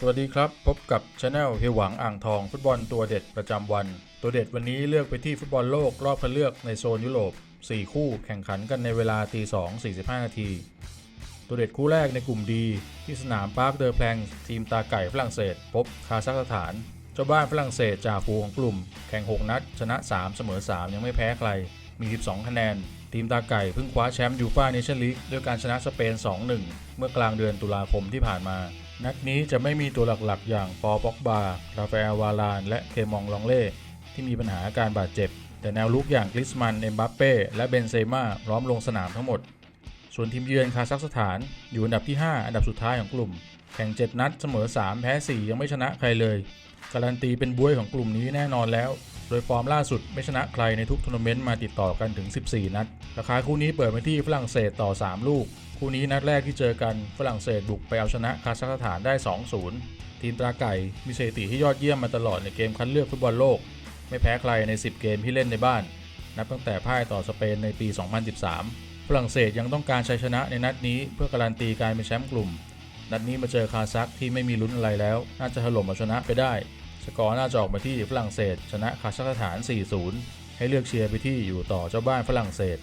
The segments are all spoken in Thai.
สวัสดีครับ พบกับช anel เฮีหวังอ่างทอง ฟุตบอลตัวเด็ดประจำวัน ตัวเด็ดวันนี้เลือกไปที่ฟุตบอลโลกรอบคัดเลือกในโซนยุโรป 4 คู่แข่งขันกันในเวลาตี2 45 นาที ตัวเด็ดคู่แรกในกลุ่มดีที่สนามปาร์คเดอร์แพลงทีมตาไก่ฝรั่งเศส พบคาซัคสถาน เจ้าบ้านฝรั่งเศสจากฝูงของกลุ่ม แข่ง 6 นัด ชนะ 3 เสมอ 3 ยังไม่แพ้ใคร มี 12 คะแนน ทีมตาไก่เพิ่งคว้าแชมป์ยูฟ่าเนชั่นลีกด้วยการชนะสเปน 2-1 เมื่อกลางเดือนตุลาคมที่ผ่านมา นัดนี้จะไม่มีตัวหลักๆ อย่างปอป็อกบาราฟาเอลวาลาน และเคมองลองเล่ ที่มีปัญหาอาการบาดเจ็บ แต่แนวลุกอย่างกริสมัน เอ็มบัปเป้ และเบนเซม่าพร้อมลงสนามทั้งหมด ส่วนทีมเยือนคาซัคสถานอยู่อันดับที่ 5 อันดับสุดท้ายของกลุ่ม แข่ง 7 นัดเสมอ 3 แพ้ 4 ยังไม่ชนะใครเลย การันตีเป็นบวยของกลุ่มนี้แน่นอนแล้ว โดยฟอร์มล่าสุดไม่ชนะใครในทุกทัวร์นาเมนต์มาติดต่อกันถึง 14 นัด ราคาคู่นี้เปิดมาที่ฝรั่งเศสต่อ 3 ลูก คู่นี้นัดแรกที่เจอกันฝรั่งเศสบุกไปเอาชนะคาซัคสถานได้ 2-0 ทีมตราไก่มีสถิติที่ยอดเยี่ยมมาตลอดในเกมคัดเลือกฟุตบอลโลก ไม่แพ้ใครใน 10 เกมที่เล่นในบ้าน นับตั้งแต่พ่ายต่อสเปนในปี 2013 ฝรั่งเศสยังต้องการชัยชนะในนัดนี้เพื่อการันตีการเป็นแชมป์กลุ่ม นัดนี้มาเจอคาซัคที่ไม่มีลุ้นอะไรแล้ว น่าจะถล่มเอาชนะไปได้ สกอร์น่าจะออกมาที่ฝรั่งเศส ชนะคาซัคสถาน 4-0 ให้เลือกเชียร์ไปที่อยู่ต่อเจ้าบ้านฝรั่งเศส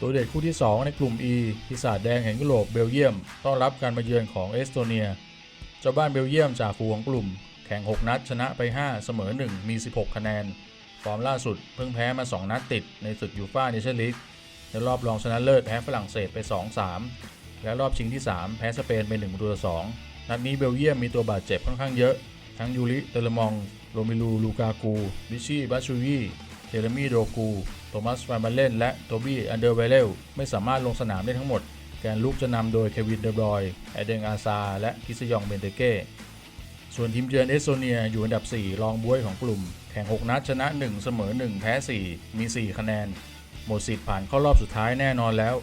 ตัวเด็ดคู่ที่ 2 ในกลุ่ม E พิศาจแดงแห่งยุโรปเบลเยียม ต้อนรับการมาเยือนของเอสโตเนีย เจ้าบ้านเบลเยียมจากฝูงของกลุ่ม แข่ง 6 นัดชนะไป 5 เสมอ 1 มี 16 คะแนน ฟอร์มล่าสุดเพิ่งแพ้มา 2 นัดติดในศึกยูฟ่าเนชั่นลีกในรอบรองชนะเลิศแพ้ฝรั่งเศสไป 2-3 และรอบชิงที่ 3 แพ้สเปนไป1ประตูต่อ2นัดนี้เบลเยียมมีตัวบาดเจ็บค่อนข้างเยอะ ทั้งยูริเตลมอง โรมิลู ลูกากู บิชี่บัชชูยี เทเรมีโดกู โทมัสฟานบัลเลน และโทบี้อันเดอร์เวเลลไม่สามารถลงสนามได้ทั้งหมด แกนลุกจะนำโดยเควินเดบรอยไอเดงอาซา และคิสยองเบนเตเก้ ส่วนทีมเยือนเอสโตเนียอยู่อันดับ 4 รองบ้วยของกลุ่ม แข่ง 6 นัดชนะ 1 เสมอ 1 แพ้ 4 มี 4 คะแนน หมดสิทธิ์ผ่านเข้ารอบสุดท้ายแน่นอนแล้ว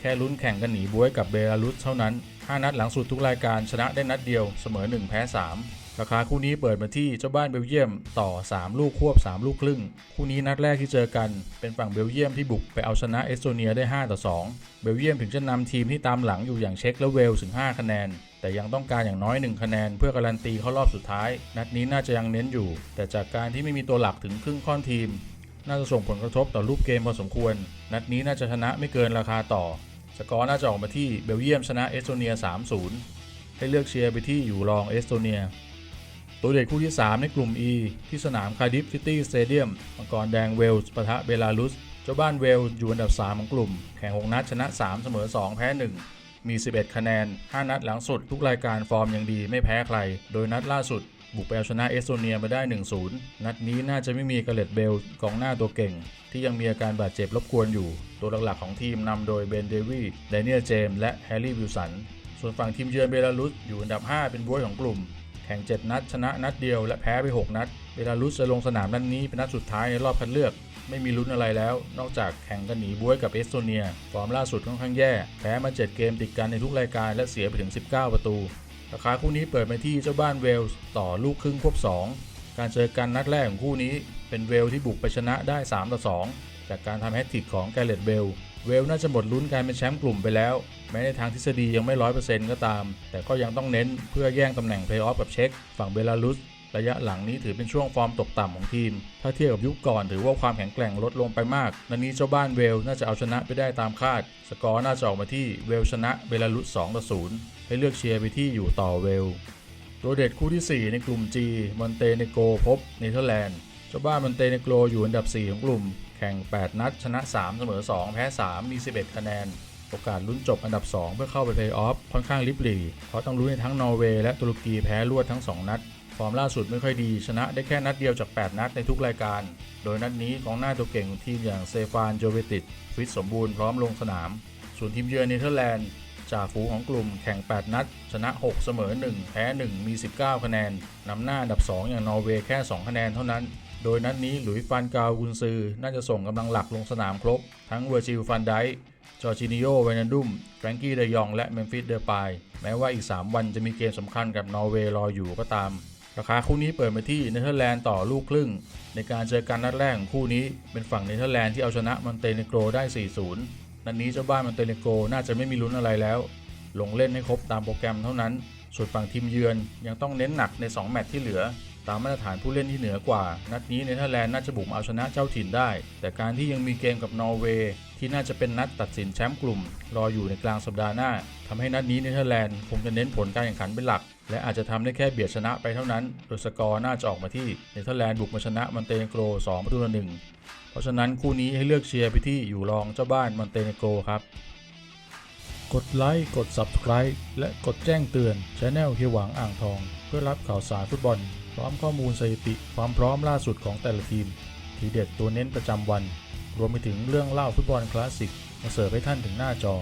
แค่ลุ้นแข่งกันหนีบ้วยกับเบลารุสเท่านั้น 5 นัดหลังสุดทุกรายการชนะได้นัดเดียวเสมอ 1 แพ้ 3 ราคาคู่นี้เปิดมาที่เจ้าบ้านเบลเยียมต่อ 3 ลูกควบ 3 ลูกครึ่ง คู่นี้นัดแรกที่เจอกันเป็นฝั่งเบลเยียมที่บุกไปเอาชนะเอสโตเนียได้ 5 ต่อ 2 เบลเยียมถึงจะนำทีมที่ตามหลังอยู่อย่างเช็กและเวลถึง 5 คะแนน แต่ยังต้องการอย่างน้อย 1 คะแนน เพื่อการันตีเข้ารอบสุดท้าย นัดนี้น่าจะยังเน้นอยู่ แต่จากการที่ไม่มีตัวหลักถึงครึ่งค่อนทีม น่าจะส่งผลกระทบต่อรูปเกมพอสมควร นัดนี้น่าจะชนะไม่เกินราคาต่อ สกอร์น่าจะออกมาที่เบลเยียมชนะเอสโตเนีย 3-0 ให้เลือกเชียร์ไปที่อยู่รองเอสโตเนีย ตัวเด็ดคู่ที่ 3 ในกลุ่ม E ที่สนามคาดิฟซิตี้สเตเดียมมังกรแดงเวลส์ปะทะเบลารุส เจ้าบ้านเวลส์อยู่อันดับ 3 ของกลุ่ม แข่ง 6 นัดชนะ 3 เสมอ 2 แพ้ 1 มี 11 คะแนน 5 นัดหลังสุด ทุกรายการฟอร์มยังดีไม่แพ้ใคร โดยนัดล่าสุด บุกไปเอาชนะเอสโตเนียมาได้ 1-0 นัดนี้น่าจะไม่มีกาเลตเบลกองหน้าตัวเก่ง ที่ยังมีอาการบาดเจ็บรบกวนอยู่ ตัวหลักๆของทีมนำโดยเบนเดวีไดเนียลเจมและแฮร์รี่วิลสันส่วนฝั่งทีมเยือนเบลารุสอยู่อันดับ 5 เป็นบ้วยของกลุ่ม ข่ง 7 นัด ชนะนัดเดียวและแพ้ไป 6 นัดเบลารุสจะลงสนามนัดนนี้เป็นนัดสุดท้ายในรอบคัดเลือก ไม่มีลุ้นอะไรแล้ว นอกจากแข่งกันหนีบ้วยกับเอสโตเนีย ฟอร์มล่าสุดค่อนข้างแย่ แพ้มา 7 เกมติดกันในทุกรายการและเสียไปถึง 19 ประตู ราคาคู่นี้เปิดมาที่เจ้าบ้านเวลส์ต่อลูกครึ่งควบ 2 การเจอกันนัดแรกของคู่นี้ เป็นเวลที่บุกไปชนะได้3ต่อ2จากการทำแฮตทริกของแกเลตเบล เวลน่าจะหมดลุ้นการเป็นแชมป์กลุ่มไปแล้ว แม้ในทางทฤษฎียังไม่ร้อยเปอร์เซ็นต์ก็ตาม แต่ก็ยังต้องเน้นเพื่อแย่งตำแหน่งเพลย์ออฟกับเช็กฝั่งเบลารุสระยะหลังนี้ถือเป็นช่วงฟอร์มตกต่ำของทีม ถ้าเทียบกับยุคก่อนถือว่าความแข็งแกร่งลดลงไปมากนัดนี้เจ้าบ้านเวลน่าจะเอาชนะไปได้ตามคาด สกอร์น่าจะออกมาที่เวลชนะเบลารุส2ต่อ0ให้เลือกเชียร์ไปที่อยู่ต่อเวล ตัวเด็ดคู่ที่ 4 ในกลุ่ม G มอนเตเนโกพบเนเธอร์แลนด์ เจ้าบ้านมอนเตเนโกรอยู่อันดับ 4 ของกลุ่ม แข่ง 8 นัด ชนะ 3 เสมอ 2 แพ้ 3 มี 11 คะแนน โอกาสลุ้นจบอันดับ 2 เพื่อเข้าไปเพลย์ออฟค่อนข้างลิบหลีเพราะต้องลุ้นในทั้งนอร์เวย์และตุรกีแพ้รวดทั้ง 2 นัด ฟอร์มล่าสุดไม่ค่อยดี ชนะได้แค่นัดเดียวจาก 8 นัดในทุกรายการ โดยนัดนี้กองหน้าตัวเก่งของทีมอย่างเซฟานโจเวติตฟิตสมบูรณ์พร้อมลงสนาม ส่วนทีมเยือนเนเธอร์แลนด์จากฝูงของกลุ่มแข่ง 8 นัด ชนะ 6 เสมอ 1 แพ้ 1 มี 19 คะแนนนำหน้าอันดับ 2 อย่างนอร์เวย์แค่ 2 คะแนนเท่านั้น โดยนัดนนี้หลุยฟานกาวกุนซือ น่าจะส่งกำลังหลักลงสนามครบ ทั้งเวอร์จิลฟันไดจอร์จินิโอเวนันดุมแฟรงกี้เดยอง และเมมฟิสเดอปายแม้ว่าอีก 3 วันจะมีเกมสำคัญกับนอร์เวย์รออยู่ก็ตาม ราคาคู่นี้เปิดมาที่เนเธอร์แลนด์ต่อลูกครึ่ง ในการเจอกันนัดแรกของคู่นี้เป็นฝั่งเนเธอร์แลนด์ที่เอาชนะมอนเตเนโกรได้ 4-0 นัดนี้เจ้าบ้านมอนเตเนโกรน่าจะไม่มีลุ้นอะไรแล้ว ลงเล่นให้ครบตามโปรแกรมเท่านั้น ส่วนฝั่งทีมเยือนยังต้องเน้นหนักใน 2 แมตช์ที่เหลือ ตามมาตรฐานผู้เล่นที่เหนือกว่า นัดนี้เนเธอร์แลนด์น่าจะบุกเอาชนะเจ้าถิ่นได้ แต่การที่ยังมีเกมกับนอร์เวย์ที่น่าจะเป็นนัดตัดสินแชมป์กลุ่ม รออยู่ในกลางสัปดาห์หน้าทำให้นัดนี้เนเธอร์แลนด์คงจะเน้นผลการแข่งขันเป็นหลัก และอาจจะทำได้แค่เบียดชนะไปเท่านั้น โดยสกอร์น่าจะออกมาที่เนเธอร์แลนด์บุกมาชนะมันเตเนโกร2ประตูต่อหนึ่งเพราะฉะนั้นคู่นี้ให้เลือกเชียร์ไปที่อยู่รองเจ้าบ้านมันเตเนโกรครับกดไลค์กด Subscribe และกดแจ้งเตือนช anel เฮียหวังอ่างทอง เพื่อรับข่าวสารฟุตบอล พร้อมข้อมูลสถิติความพร้อมล่าสุดของแต่ละทีม ทีเด็ดตัวเน้นประจำวัน รวมไปถึงเรื่องเล่าฟุตบอลคลาสสิกมาเสิร์ฟให้ท่านถึงหน้าจอ